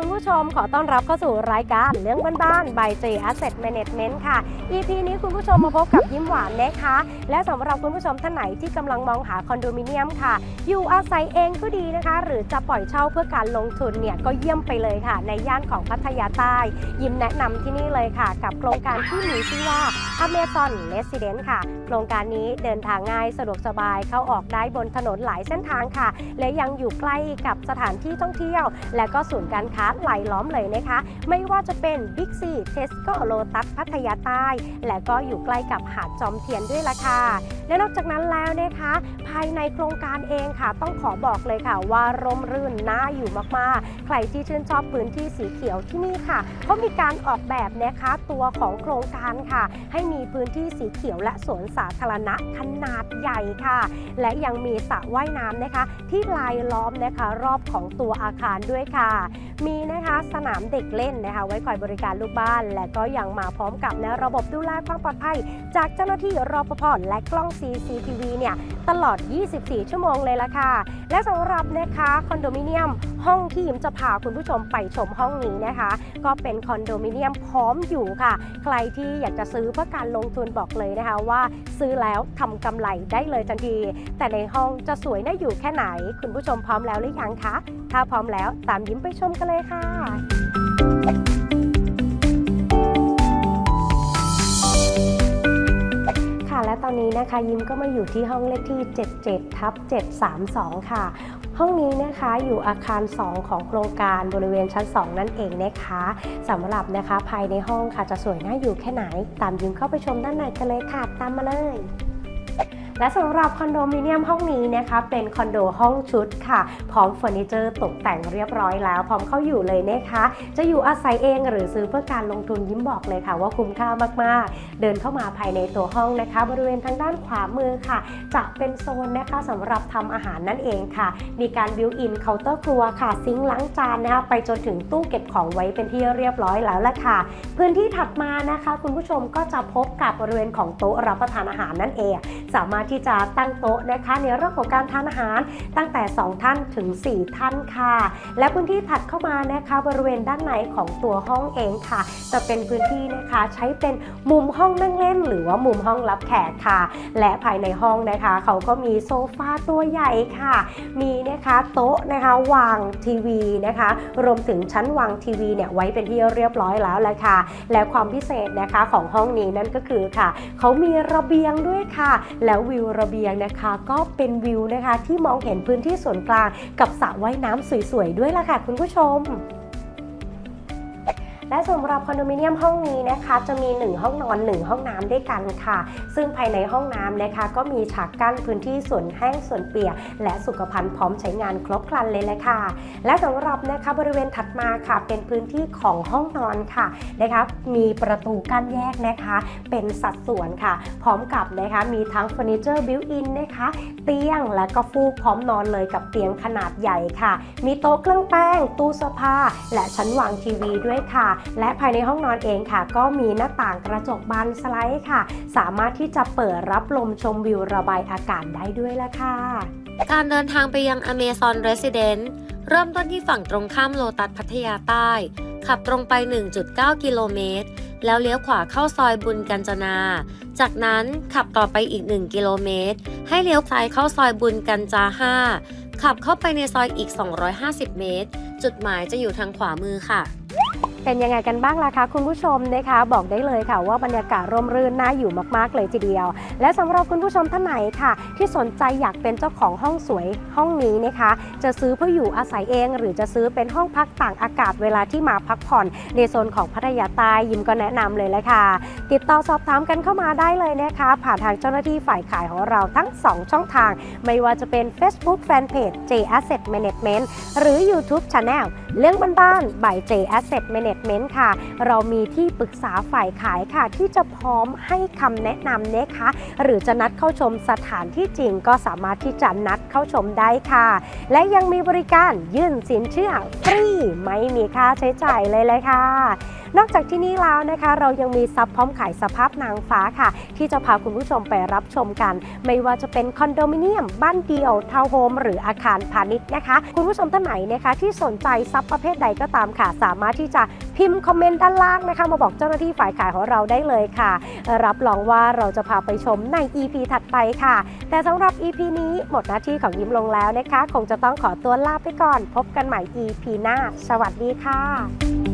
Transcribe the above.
คุณผู้ชมขอต้อนรับเข้าสู่รายการเรื่องบ้านๆ by J Asset Management ค่ะ EP นี้คุณผู้ชมมาพบกับยิ้มหวานนะคะ และสำหรับคุณผู้ชมท่านไหนที่กำลังมองหาคอนโดมิเนียมค่ะ อยู่อาศัยเองก็ดีนะคะ หรือจะปล่อยเช่าเพื่อการลงทุนเนี่ยก็เยี่ยมไปเลยค่ะ ในย่านของพัทยาใต้ ยิ้มแนะนำที่นี่เลยค่ะ กับโครงการที่มีชื่อว่า Amazon Residence ค่ะ โครงการนี้เดินทางง่ายสะดวกสบายเข้าออกได้บนถนนหลายเส้นทางค่ะ และยังอยู่ใกล้กับสถานที่ท่องเที่ยว และก็ศูนย์การค้าหลล้อมเลยนะคะ ไม่ว่าจะเป็น Big C Tesco Lotus พัทยาใต้ และก็อยู่ใกล้กับหาดจอมเทียนด้วยล่ะค่ะ และนอกจากนั้นแล้วนะคะ ภายในโครงการเองค่ะ ต้องขอบอกเลยค่ะ ว่าร่มรื่นน่าอยู่มากๆ ใครที่ชื่นชอบพื้นที่สีเขียวที่นี่ค่ะเขามีการออกแบบนะคะตัวของโครงการค่ะ ให้มีพื้นที่สีเขียวและสวนสาธารณะขนาดใหญ่ค่ะ และยังมีสระว่ายน้ำนะคะ ที่ลายล้อมนะคะ รอบของตัวอาคารด้วยค่ะ มีนะคะสนามเด็กเล่นนะคะไว้คอยบริการลูกบ้าน และก็ยังมาพร้อมกับนะระบบดูแลความปลอดภัย จากเจ้าหน้าที่รปภและกล้อง CCTV เนี่ยตลอด 24 ชั่วโมงเลยละค่ะ และสำหรับนะคะคอนโดมิเนียมห้องที่ยิมจะพาคุณผู้ชมไปชมห้องนี้นะคะ ก็เป็นคอนโดมิเนียมพร้อมอยู่ค่ะ ใครที่อยากจะซื้อเพื่อการลงทุนบอกเลยนะคะว่าซื้อแล้วทำกำไรได้เลยทันที แต่ในห้องจะสวยน่าอยู่แค่ไหน คุณผู้ชมพร้อมแล้วหรือยังคะ ถ้าพร้อมแล้วตามยิ้มไปชมกันเลยค่ะ และตอนนี้นะคะยิ้มก็มาอยู่ที่ห้องเลขที่ 77ทับ732 ค่ะ ห้องนี้นะคะอยู่อาคาร 2 ของโครงการบริเวณชั้น 2 นั่นเองนะคะสำหรับนะคะภายในห้องค่ะจะสวยน่าอยู่แค่ไหน ตามยิ้มเข้าไปชมด้านในกันเลยค่ะ ตามมาเลย และสำหรับคอนโดมิเนียมห้องนี้นะคะเป็นคอนโดห้องชุดค่ะ พร้อมเฟอร์นิเจอร์ตกแต่งเรียบร้อยแล้ว พร้อมเข้าอยู่เลยนะคะ จะอยู่อาศัยเองหรือซื้อเพื่อการลงทุนยิ้มบอกเลยค่ะ ว่าคุ้มค่ามากๆ เดินเข้ามาภายในตัวห้องนะคะ บริเวณทางด้านขวามือค่ะ จะเป็นโซนนะคะสำหรับทำอาหารนั่นเองค่ะ มีการบิวอินเคาน์เตอร์ครัวค่ะ ซิงค์ล้างจานนะคะไปจนถึงตู้เก็บของไว้เป็นที่เรียบร้อยแล้วละค่ะ พื้นที่ถัดมานะคะ คุณผู้ชมก็จะพบกับบริเวณของโต๊ะรับประทานอาหารนั่นเอง สามารถที่จะตั้งโต๊ะนะคะ ในเรื่องของการทานอาหารตั้งแต่ 2 ท่านถึง 4 ท่านค่ะ และพื้นที่ถัดเข้ามานะคะบริเวณด้านในของตัวห้องเองค่ะ จะเป็นพื้นที่นะคะใช้เป็นมุมห้องนั่งเล่น หรือว่ามุมห้องรับแขกค่ะ และภายในห้องนะคะ เขาก็มีโซฟาตัวใหญ่ค่ะ มีนะคะโต๊ะนะคะวางทีวีนะคะ รวมถึงชั้นวางทีวีเนี่ยไว้เป็นที่เรียบร้อยแล้วแหละค่ะ และความพิเศษนะคะของห้องนี้นั่นก็คือค่ะ เขามีระเบียงด้วยค่ะ แล้ววิวิวระเบียงนะคะ ก็เป็นวิวนะคะที่มองเห็นพื้นที่ส่วนกลางกับสระว่ายน้ำสวยๆด้วยล่ะค่ะคุณผู้ชม และสำหรับคอนโดมิเนียมห้องนี้นะคะ จะมี 1 ห้องนอน 1 ห้องน้ำด้วยกันค่ะ ซึ่งภายในห้องน้ำนะคะ ก็มีฉากกั้นพื้นที่ส่วนแห้งส่วนเปียก และสุขภัณฑ์พร้อมใช้งานครบครันเลยแหละค่ะ และสำหรับนะคะบริเวณถัดมาค่ะ เป็นพื้นที่ของห้องนอนค่ะนะคะมีประตูกั้นแยกนะคะ เป็นสัดส่วนค่ะ พร้อมกับนะคะมีทั้งเฟอร์นิเจอร์บิวอินนะคะ เตียงและก็ฟูกพร้อมนอนเลยกับเตียงขนาดใหญ่ค่ะ มีโต๊ะเครื่องแป้ง ตู้เสื้อผ้า และชั้นวางทีวีด้วยค่ะและภายในห้องนอนเองค่ะ ก็มีหน้าต่างกระจกบานสไลด์ค่ะ สามารถที่จะเปิดรับลมชมวิวระบายอากาศได้ด้วยละค่ะ การเดินทางไปยัง Amazon Residence เริ่มต้นที่ฝั่งตรงข้ามโลตัสพัทยาใต้ ขับตรงไป 1.9 กิโลเมตร แล้วเลี้ยวขวาเข้าซอยบุญกัญจนา จากนั้นขับต่อไปอีก 1 กิโลเมตร ให้เลี้ยวซ้ายเข้าซอยบุญกัญจา 5 ขับเข้าไปในซอยอีก 250 เมตร จุดหมายจะอยู่ทางขวามือค่ะ เป็นยังไงกันบ้างล่ะคะคุณผู้ชมนะคะ บอกได้เลยค่ะว่าบรรยากาศร่มรื่นน่าอยู่มากๆเลยทีเดียว และสำหรับคุณผู้ชมท่านไหนค่ะ ที่สนใจอยากเป็นเจ้าของห้องสวยห้องนี้นะคะ จะซื้อเพื่ออยู่อาศัยเอง หรือจะซื้อเป็นห้องพักต่างอากาศเวลาที่มาพักผ่อน ในโซนของพัทยาใต้ยิมก็แนะนำเลยแหละค่ะ ติดต่อสอบถามกันเข้ามาได้เลยนะคะ ผ่านทางเจ้าหน้าที่ฝ่ายขายของเราทั้ง 2 ช่องทาง ไม่ว่าจะเป็น Facebook Fanpage J Asset Management หรือ YouTube Channel เรื่องบ้านๆ by J Asset Management ค่ะ เรามีที่ปรึกษาฝ่ายขายค่ะ ที่จะพร้อมให้คำแนะนำนะคะ หรือจะนัดเข้าชมสถานที่จริงก็สามารถที่จะนัดเข้าชมได้ค่ะ และยังมีบริการยื่นสินเชื่อฟรีไม่มีค่าใช้จ่ายเลยเลยค่ะนอกจากที่นี่แล้วนะคะ เรายังมีซับพร้อมขายสภาพนางฟ้าค่ะ ที่จะพาคุณผู้ชมไปรับชมกัน ไม่ว่าจะเป็นคอนโดมิเนียม บ้านเดี่ยวทาวน์โฮมหรืออาคารพาณิชย์นะคะ คุณผู้ชมท่านไหนนะคะที่สนใจซับประเภทใดก็ตามค่ะ สามารถที่จะพิมพ์คอมเมนต์ด้านล่างนะคะ มาบอกเจ้าหน้าที่ฝ่ายขายของเราได้เลยค่ะ รับรองว่าเราจะพาไปชมใน EP ถัดไปค่ะ แต่สำหรับ EP นี้หมดหน้าที่ของยิ้มลงแล้วนะคะ คงจะต้องขอตัวลาไปก่อน พบกันใหม่ EP หน้า สวัสดีค่ะ